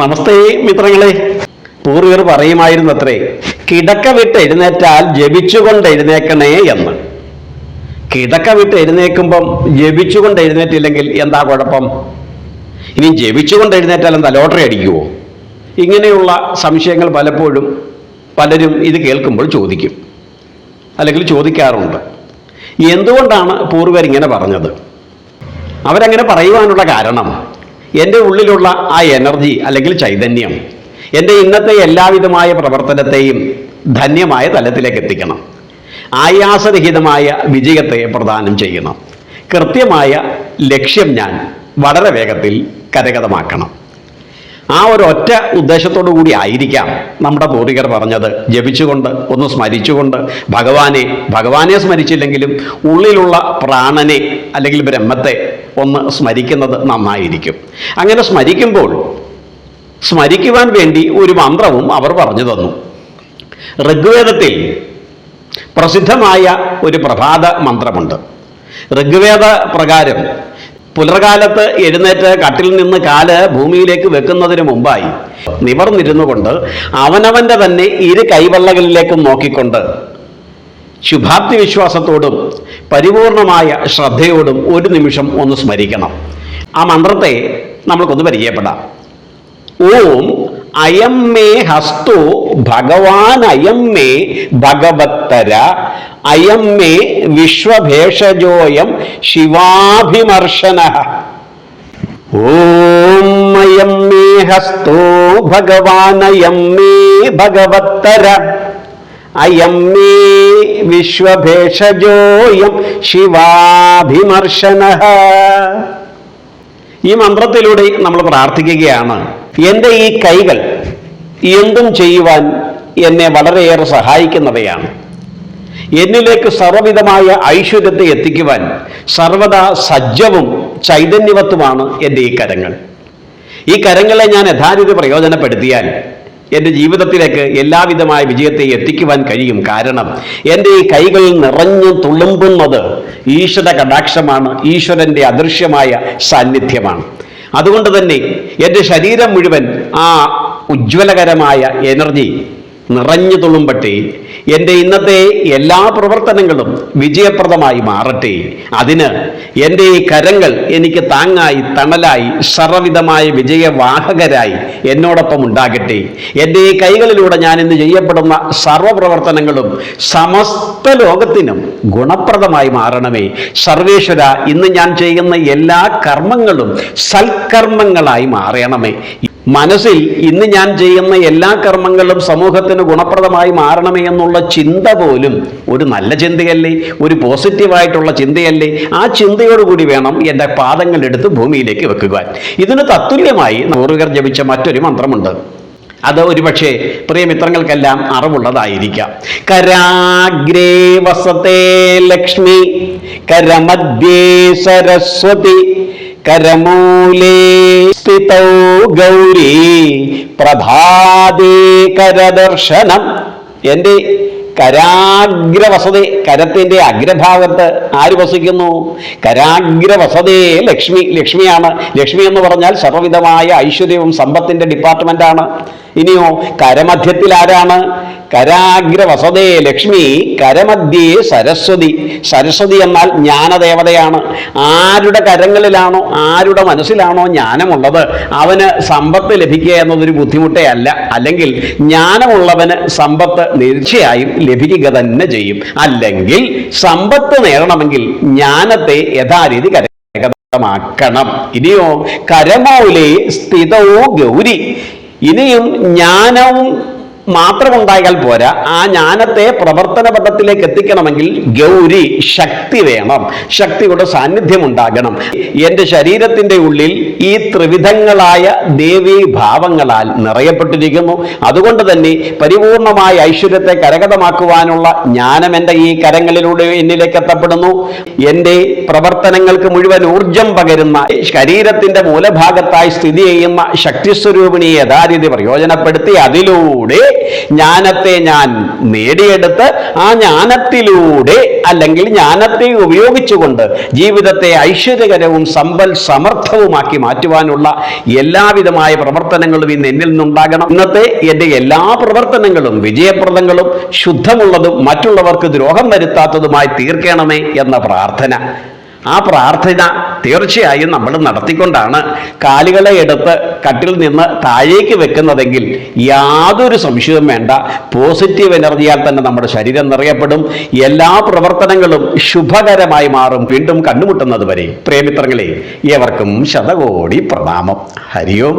നമസ്തേ മിത്രങ്ങളെ. പൂർവികർ പറയുമായിരുന്നത്രേ കിടക്ക വിട്ട് എഴുന്നേറ്റാൽ ജപിച്ചുകൊണ്ട് എഴുന്നേക്കണേ എന്ന്. കിടക്ക വിട്ട് എഴുന്നേൽക്കുമ്പം ജപിച്ചുകൊണ്ട് എഴുന്നേറ്റില്ലെങ്കിൽ എന്താ കുഴപ്പം? ഇനി ജപിച്ചുകൊണ്ട് എഴുന്നേറ്റാൽ എന്താ ലോട്ടറി അടിക്കുമോ ഇങ്ങനെയുള്ള സംശയങ്ങൾ പലപ്പോഴും പലരും ഇത് കേൾക്കുമ്പോൾ ചോദിക്കും. അല്ലെങ്കിൽ ചോദിക്കാറുണ്ട്. എന്തുകൊണ്ടാണ് പൂർവർ ഇങ്ങനെ പറഞ്ഞത്? അവരങ്ങനെ പറയുവാനുള്ള കാരണം എന്റെ ഉള്ളിലുള്ള ആ എനർജി അല്ലെങ്കിൽ ചൈതന്യം എന്റെ ഇന്നത്തെ എല്ലാവിധമായ പ്രവർത്തനത്തെയും ധന്യമായ തലത്തിലേക്ക് എത്തിക്കണം. ആയാസരഹിതമായ വിജയത്തെ പ്രദാനം ചെയ്യണം. കൃത്യമായ ലക്ഷ്യം ഞാൻ വളരെ വേഗത്തിൽ കരഗതമാക്കണം. ആ ഒരു ഒറ്റ ഉദ്ദേശത്തോടു കൂടി ആയിരിക്കാം നമ്മുടെ പൂർവികർ പറഞ്ഞത്. ജപിച്ചുകൊണ്ട് ഒന്ന് സ്മരിച്ചുകൊണ്ട് ഭഗവാനെ ഭഗവാനെ സ്മരിച്ചില്ലെങ്കിലും ഉള്ളിലുള്ള പ്രാണനെ അല്ലെങ്കിൽ ബ്രഹ്മത്തെ ഒന്ന് സ്മരിക്കുന്നത് നന്നായിരിക്കും. അങ്ങനെ സ്മരിക്കുമ്പോൾ സ്മരിക്കുവാൻ വേണ്ടി ഒരു മന്ത്രവും അവർ പറഞ്ഞു തന്നു. ഋഗ്വേദത്തിൽ പ്രസിദ്ധമായ ഒരു പ്രഭാത മന്ത്രമുണ്ട്. ഋഗ്വേദ പ്രകാരം പുലർകാലത്ത് എഴുന്നേറ്റ് കട്ടിൽ നിന്ന് കാൽ ഭൂമിയിലേക്ക് വെക്കുന്നതിന് മുമ്പായി നിവർന്നിരുന്നു കൊണ്ട് അവനവന്റെ തന്നെ ഇരു കൈവള്ളകളിലേക്കും നോക്കിക്കൊണ്ട് ശുഭാപ്തി വിശ്വാസത്തോടും പരിപൂർണമായ ശ്രദ്ധയോടും ഒരു നിമിഷം ഒന്ന് സ്മരിക്കണം. ആ മന്ത്രത്തെ നമ്മൾക്കൊന്ന് പരിചയപ്പെടാം. ഓം അയം മേ ഹസ്തു ഭഗവാൻ അയം മേ ഭഗവത്തര അയം മേ വിശ്വഭേഷജോയം ശിവാഭിമർശന. ഓം അയം മേ ഹസ്തോ ഭഗവാൻ അയം മേ ഭഗവത്തര അയം മേ വിശ്വഭേഷജോയം ശിവാഭിമർശന. ഈ മന്ത്രത്തിലൂടെ നമ്മൾ പ്രാർത്ഥിക്കുകയാണ് എന്റെ ഈ കൈകൾ എന്തും ചെയ്യുവാൻ എന്നെ വളരെയേറെ സഹായിക്കുന്നവയാണ്. എന്നിലേക്ക് സർവവിധമായ ഐശ്വര്യത്തെ എത്തിക്കുവാൻ സർവദാ സജ്ജവും ചൈതന്യവത്തുമാണ് എന്റെ ഈ കരങ്ങൾ. ഈ കരങ്ങളെ ഞാൻ യഥാരീതി പ്രയോജനപ്പെടുത്തിയാൽ എന്റെ ജീവിതത്തിലേക്ക് എല്ലാവിധമായ വിജയത്തെ എത്തിക്കുവാൻ കഴിയും. കാരണം എന്റെ ഈ കൈകൾ നിറഞ്ഞു തുളുമ്പുന്നത് ഈശ്വര കടാക്ഷമാണ് ഈശ്വരന്റെ അദൃശ്യമായ സാന്നിധ്യമാണ്. അതുകൊണ്ട് തന്നെ എന്റെ ശരീരം മുഴുവൻ ആ ഉജ്ജ്വലകരമായ എനർജി നിറഞ്ഞു തുളുമ്പട്ടെ. എന്റെ ഇന്നത്തെ എല്ലാ പ്രവർത്തനങ്ങളും വിജയപ്രദമായി മാറട്ടെ. അതിന് എന്റെ ഈ കരങ്ങൾ എനിക്ക് താങ്ങായി തണലായി സർവവിധമായ വിജയവാഹകരായി എന്നോടൊപ്പം ഉണ്ടാകട്ടെ. എന്റെ ഈ കൈകളിലൂടെ ഞാൻ ഇന്ന് ചെയ്യപ്പെടുന്ന സർവപ്രവർത്തനങ്ങളും സമസ്ത ലോകത്തിനും ഗുണപ്രദമായി മാറണമേ. സർവേശ്വര ഇന്ന് ഞാൻ ചെയ്യുന്ന എല്ലാ കർമ്മങ്ങളും സൽക്കർമ്മങ്ങളായി മാറണമേ. മനസ്സിൽ ഇന്ന് ഞാൻ ചെയ്യുന്ന എല്ലാ കർമ്മങ്ങളും സമൂഹത്തിന് ഗുണപ്രദമായി മാറണമേ എന്നുള്ള ചിന്ത പോലും ഒരു നല്ല ചിന്തയല്ലേ? ഒരു പോസിറ്റീവായിട്ടുള്ള ചിന്തയല്ലേ? ആ ചിന്തയോടുകൂടി വേണം എന്റെ പാദങ്ങൾ എടുത്ത് ഭൂമിയിലേക്ക് വെക്കുവാൻ. ഇതിന് തത്തുല്യമായി പൂർവികർ ജപിച്ച മറ്റൊരു മന്ത്രമുണ്ട്. അത് ഒരുപക്ഷെ പ്രിയമിത്രങ്ങൾക്കെല്ലാം അറിവുള്ളതായിരിക്കാം. കരാഗ്രേ വസത്തെ ലക്ഷ്മി കരമധ്യേ സരസ്വതി കരമൂലേ സ്ഥിതൗ ഗൗരി പ്രഭാതേ കരദർശനം എന്റെ കരാഗ്രവസതേ കരത്തിന്റെ അഗ്രഭാഗത്ത് ആര് വസിക്കുന്നു? കരാഗ്രവസതേ ലക്ഷ്മി ലക്ഷ്മിയാണ്. ലക്ഷ്മി എന്ന് പറഞ്ഞാൽ സർവവിധമായ ഐശ്വര്യവും സമ്പത്തിന്റെ ഡിപ്പാർട്ട്മെന്റാണ് ഇനിയോ കരമധ്യത്തിൽ ആരാണ്? കരാഗ്രവസതേ ലക്ഷ്മി കരമധ്യേ സരസ്വതി. സരസ്വതി എന്നാൽ ജ്ഞാനദേവതയാണ്. ആരുടെ കരങ്ങളിലാണോ ആരുടെ മനസ്സിലാണോ ജ്ഞാനമുള്ളത് അവന് സമ്പത്ത് ലഭിക്കുക എന്നതൊരു ബുദ്ധിമുട്ടേ അല്ല. അല്ലെങ്കിൽ ജ്ഞാനമുള്ളവന് സമ്പത്ത് തീർച്ചയായും ലഭിക്കുക തന്നെ ചെയ്യും. അല്ലെങ്കിൽ സമ്പത്ത് നേടണമെങ്കിൽ ജ്ഞാനത്തെ യഥാരീതി കര ാക്കണം ഇനിയോ കരമൗലേ സ്ഥിതവോ ഗൗരി. ഇനിയും ജ്ഞാനവും മാത്രമുണ്ടായാൽ പോരാ. ആ ജ്ഞാനത്തെ പ്രവർത്തന പദത്തിലേക്ക് എത്തിക്കണമെങ്കിൽ ഗൗരി ശക്തി വേണം. ശക്തിയുടെ സാന്നിധ്യം ഉണ്ടാകണം. എന്റെ ശരീരത്തിന്റെ ഉള്ളിൽ ഈ ത്രിവിധങ്ങളായ ദേവീ ഭാവങ്ങളാൽ നിറയപ്പെട്ടിരിക്കുന്നു. അതുകൊണ്ട് തന്നെ പരിപൂർണമായ ഐശ്വര്യത്തെ കരഗതമാക്കുവാനുള്ള ജ്ഞാനം എന്റെ ഈ കരങ്ങളിലൂടെ എന്നിലേക്ക് എത്തപ്പെടുന്നു. എന്റെ പ്രവർത്തനങ്ങൾക്ക് മുഴുവൻ ഊർജം പകരുന്ന ശരീരത്തിന്റെ മൂലഭാഗത്തായി സ്ഥിതി ചെയ്യുന്ന ശക്തിസ്വരൂപിണി യഥാരീതി പ്രയോജനപ്പെടുത്തി അതിലൂടെ ജ്ഞാനത്തെ ഞാൻ നേടിയെടുത്ത് ആ ജ്ഞാനത്തിലൂടെ അല്ലെങ്കിൽ ജ്ഞാനത്തെ ഉപയോഗിച്ചുകൊണ്ട് ജീവിതത്തെ ഐശ്വര്യകരവും സമ്പൽ സമർത്ഥവുമാക്കി മാറ്റുവാനുള്ള എല്ലാവിധമായ പ്രവർത്തനങ്ങളും ഇന്ന് എന്നിൽ നിന്നുണ്ടാകണം. ഇന്നത്തെ എന്റെ എല്ലാ പ്രവർത്തനങ്ങളും വിജയപ്രദങ്ങളും ശുദ്ധമുള്ളതും മറ്റുള്ളവർക്ക് ദ്രോഹം വരുത്താത്തതുമായി തീർക്കണമേ എന്ന പ്രാർത്ഥന. ആ പ്രാർത്ഥന തീർച്ചയായും നമ്മൾ നടത്തിക്കൊണ്ടാണ് കാലുകളെ എടുത്ത് കട്ടിൽ നിന്ന് താഴേക്ക് വെക്കുന്നതെങ്കിൽ യാതൊരു സംശയവും വേണ്ട. പോസിറ്റീവ് എനർജിയാൽ തന്നെ നമ്മുടെ ശരീരം നിറയപ്പെടും. എല്ലാ പ്രവർത്തനങ്ങളും ശുഭകരമായി മാറും. വീണ്ടും കണ്ടുമുട്ടുന്നത് വരെ. പ്രേമിത്രങ്ങളെ ഏവർക്കും ശതകോടി പ്രണാമം. ഹരിയോം.